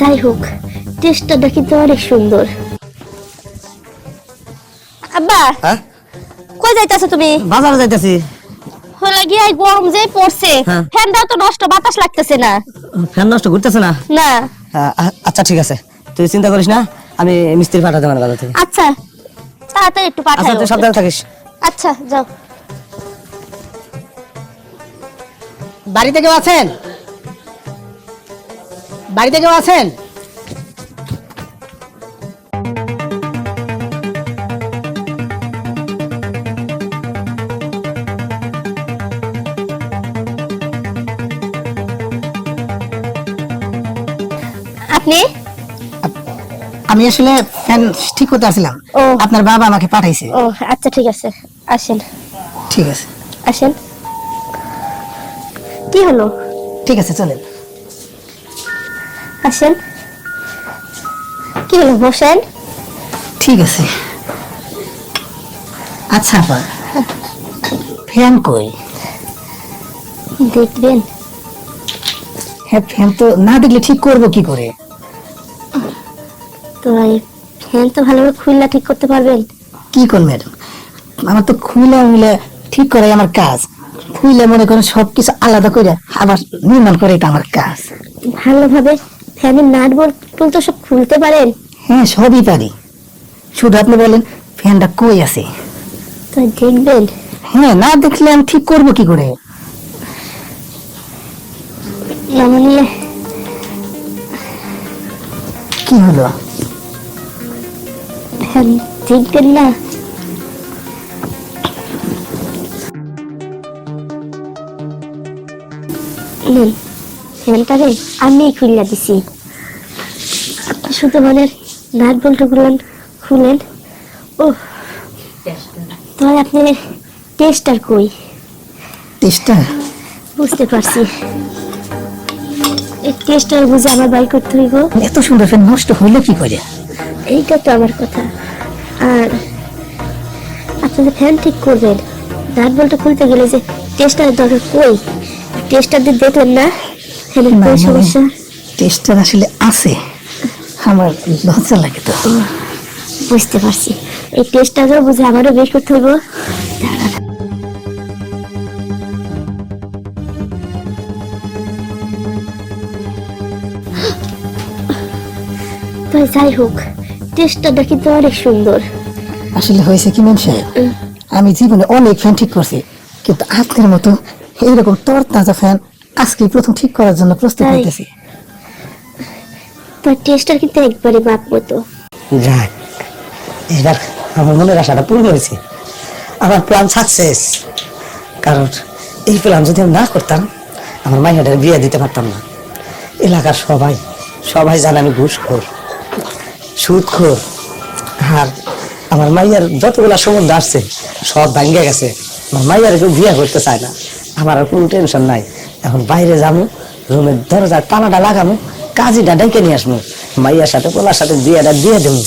যাই হোক টেস্টটা কিন্তু অনেক সুন্দর। আব্বা হ্যাঁ? কই যাইতাছো তুমি? বাজারে যাইতেছি। হলো গিয়ে গরম যে পড়ছে হ্যাঁ। ফ্যানটাও তো নষ্ট বাতাস লাগতেছে না। ফ্যান নষ্ট ঘুরতেছে না? না। আচ্ছা ঠিক আছে। তুই চিন্তা করিস না আমি মিস্ত্রি পাঠাতে মানে বাজার থেকে। আচ্ছা তাড়াতাড়ি একটু আচ্ছা পাঠাও তুই সাবধানে থাকিস। আচ্ছা যাও। বাড়িতে কেউ আছেন? বাড়িতে কেউ আছেন? আপনি? আমি আসলে ফ্যান ঠিক করতে আসছিলাম। ও। আপনার বাবা আমাকে পাঠাইছে। ও আচ্ছা ঠিক আছে। আসেন। ঠিক আছে। আসেন। কি হলো? ঠিক আছে চলেন। আসেন কি হলো বসেন। ঠিক আছে। আচ্ছা আপা ফ্যান কই? দেখবেন। হ্যাঁ ফ্যান তো না দেখলে ঠিক করব কি করে? তো এই ফ্যান তো ভালোভাবে খুললা ঠিক করতে পারবেন? কি করব ম্যাডাম? আমার তো খুলে মিলে ঠিক করাই আমার কাজ। খুলে মনে করেন সবকিছু আলাদা করে আবার নির্মাণ করে এটা আমার কাজ। ভালোভাবে ফ্যানের নাট বল্টু তো সব খুলতে পারেন? হ্যাঁ সবই পারি। শুধু আপনি বলেন ফ্যানটা কই আছে? তো দেখবেন। হ্যাঁ না দেখলে আমি ঠিক করব কি করে? না মানে কি হলো? ফ্যান দেখবেন না। নেন। ফ্যানটারে আমি খুললা দিছি। আপনি শুধু মানে নাট বল্টু খুলেন খুলেন। ও তাহলে আপনি টেস্টার কই? টেস্টটা বুঝতে পারছি। এই টেস্টার বুঝে আমার বাই করতে হইব। এত সুন্দর ফ্যান নষ্ট হইল কি করে? এইটা তো আমার কথা। আর আপনি যে ফ্যান ঠিক করবেন নাট বলটা খুলতে গেলে যে টেস্টারের দরকার কই? টেস্টার দিয়ে দেখলেন না? কই মানে- সমস্যা টেস্টার আসলে আছে। আমার লজ্জা লাগে তো। বুঝতে পারছি। এই টেস্টারও বুঝে আমারও বের করতে হইব। তো যাই হোক টেস্টারটা কিন্তু অনেক সুন্দর। আসলে হয়েছে কি ম্যাম সাহেব? আমি জীবনে অনেক ফ্যান ঠিক করছি কিন্তু আপনার মতো এইরকম তর তাজা ফ্যান আজকে প্রথম ঠিক করার জন্য প্রস্তুত হইতেছি। তো টেস্টার কিন্তু একবারে বাপ মতো। যাক এবার আমার মনের আশাটা পূর্ণ হয়েছে। আমার প্ল্যান সাকসেস কারণ এই প্ল্যান যদি আমি না করতাম আমার মাইয়াটার বিয়ে দিতে পারতাম না। এলাকার সবাই সবাই জানে আমি ঘুষখোর সুদখোর। আর আমার মাইয়ার যতগুলা সম্বন্ধ আসছে সব ভাঙ্গে গেছে। আমার মাইয়ার কেউ বিয়ে করতে চায় না। আমার আর কোনো টেনশন নাই। এখন বাইরে যাব রুমের দরজা তালাটা লাগাবো কাজীটা ডেকে নিয়ে আসব মাইয়ার সাথে, পোলার সাথে বিয়েটা দিয়ে দেবো